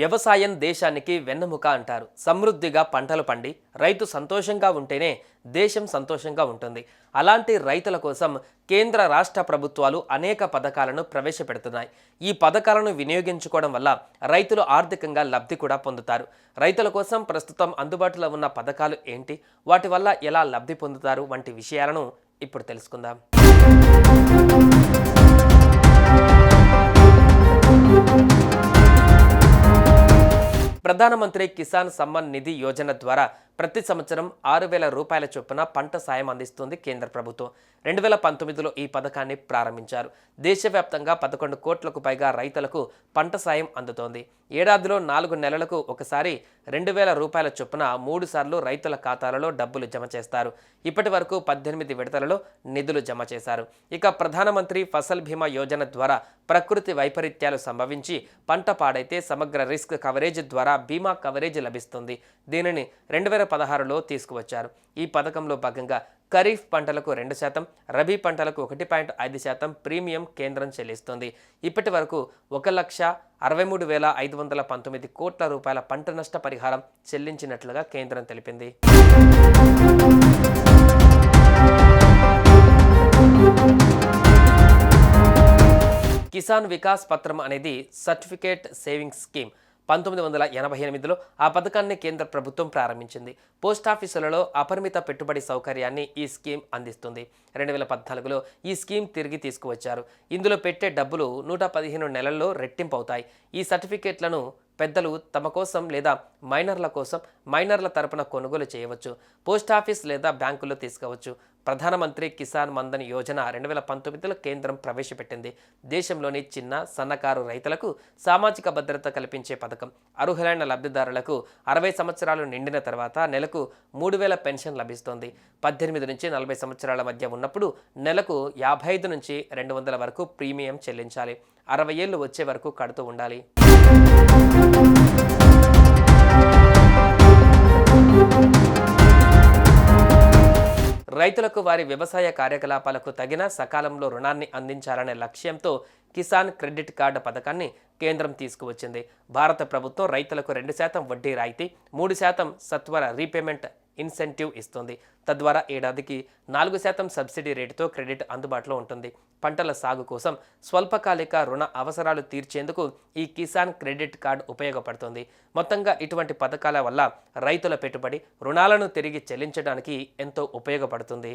వ్యవసాయం దేశానికి వెన్నెముక అంటారు. సమృద్ధిగా పంటలు పండి రైతు సంతోషంగా ఉంటేనే దేశం సంతోషంగా ఉంటుంది. అలాంటి రైతుల కోసం కేంద్ర రాష్ట్ర ప్రభుత్వాలు అనేక పథకాలను ప్రవేశపెడుతున్నాయి. ఈ పథకాలను వినియోగించుకోవడం వల్ల రైతులు ఆర్థికంగా లబ్ధి కూడా పొందుతారు. రైతుల కోసం ప్రస్తుతం అందుబాటులో ఉన్న పథకాలు ఏంటి? వాటి వల్ల ఎలా లబ్ధి పొందుతారు? వంటి విషయాలను ఇప్పుడు తెలుసుకుందాం. ప్రధానమంత్రి కిసాన్ సమ్మాన్ నిధి యోజన ద్వారా ప్రతి సంవత్సరం ఆరు వేల రూపాయల చొప్పున పంట సాయం అందిస్తుంది కేంద్ర ప్రభుత్వం. రెండు వేల పంతొమ్మిదిలో ఈ పథకాన్ని ప్రారంభించారు. దేశవ్యాప్తంగా పదకొండు కోట్లకు పైగా రైతులకు పంట సాయం అందుతోంది. ఏడాదిలో నాలుగు నెలలకు ఒకసారి రెండు వేల రూపాయల చొప్పున మూడు సార్లు రైతుల ఖాతాలలో డబ్బులు జమ చేస్తారు. ఇప్పటి వరకు పద్దెనిమిది విడతలలో నిధులు జమ చేశారు. ఇక ప్రధానమంత్రి ఫసల్ బీమా యోజన ద్వారా ప్రకృతి వైపరీత్యాలు సంభవించి పంట పాడైతే సమగ్ర రిస్క్ కవరేజ్ ద్వారా బీమా కవరేజ్ లభిస్తుంది. దీనిని రెండు వేల పదహారులో తీసుకువచ్చారు. ఈ పథకంలో భాగంగా ఖరీఫ్ పంటలకు రెండు శాతం రబీ పంటలకు ఒకటి పాయింట్ ఐదు శాతం ప్రీమియం కేంద్రం చెల్లిస్తుంది. ఇప్పటి వరకు ఒక లక్ష అరవై మూడు వేల ఐదు వందల పంతొమ్మిది కోట్ల రూపాయల పంట నష్ట పరిహారం చెల్లించినట్లుగా కేంద్రం తెలిపింది. కిసాన్ వికాస్ పత్రం అనేది సర్టిఫికేట్ సేవింగ్స్ స్కీమ్. పంతొమ్మిది వందల ఎనభై ఎనిమిదిలో ఆ పథకాన్ని కేంద్ర ప్రభుత్వం ప్రారంభించింది. పోస్ట్ ఆఫీసులలో అపరిమిత పెట్టుబడి సౌకర్యాన్ని ఈ స్కీమ్ అందిస్తుంది. రెండు వేల పద్నాలుగులో ఈ స్కీమ్ తిరిగి తీసుకువచ్చారు. ఇందులో పెట్టే డబ్బులు నూట పదిహేను నెలల్లో రెట్టింపు అవుతాయి ఈ సర్టిఫికేట్లను పెద్దలు తమ కోసం లేదా మైనర్ల కోసం మైనర్ల తరపున కొనుగోలు చేయవచ్చు పోస్ట్ ఆఫీస్ లేదా బ్యాంకుల్లో తీసుకోవచ్చు. ప్రధానమంత్రి కిసాన్ మందన్ యోజన రెండు వేల పంతొమ్మిదిలో కేంద్రం ప్రవేశపెట్టింది. దేశంలోని చిన్న సన్నకారు రైతులకు సామాజిక భద్రత కల్పించే పథకం. అర్హులైన లబ్ధిదారులకు అరవై సంవత్సరాలు నిండిన తర్వాత నెలకు మూడు వేల పెన్షన్ లభిస్తోంది. పద్దెనిమిది నుంచి నలభై సంవత్సరాల మధ్య ఉన్నప్పుడు నెలకు యాభై ఐదు నుంచి రెండు వందల వరకు ప్రీమియం చెల్లించాలి. అరవై ఏళ్ళు వచ్చే వరకు కడుతూ ఉండాలి. రైతులకు వారి వ్యవసాయ కార్యకలాపాలకు తగిన సకాలంలో రుణాన్ని అందించాలనే లక్ష్యంతో కిసాన్ క్రెడిట్ కార్డు పథకాన్ని కేంద్రం తీసుకువచ్చింది. భారత ప్రభుత్వం రైతులకు రెండు శాతం వడ్డీ రాయితీ మూడు శాతం సత్వర రీపేమెంట్ ఇన్సెంటివ్ ఇస్తుంది. తద్వారా ఏడాదికి నాలుగు శాతం సబ్సిడీ రేటుతో క్రెడిట్ అందుబాటులో ఉంటుంది. పంటల సాగు కోసం స్వల్పకాలిక రుణ అవసరాలు తీర్చేందుకు ఈ కిసాన్ క్రెడిట్ కార్డు ఉపయోగపడుతుంది. మొత్తంగా ఇటువంటి పథకాల వల్ల రైతుల పెట్టుబడి రుణాలను తిరిగి చెల్లించడానికి ఎంతో ఉపయోగపడుతుంది.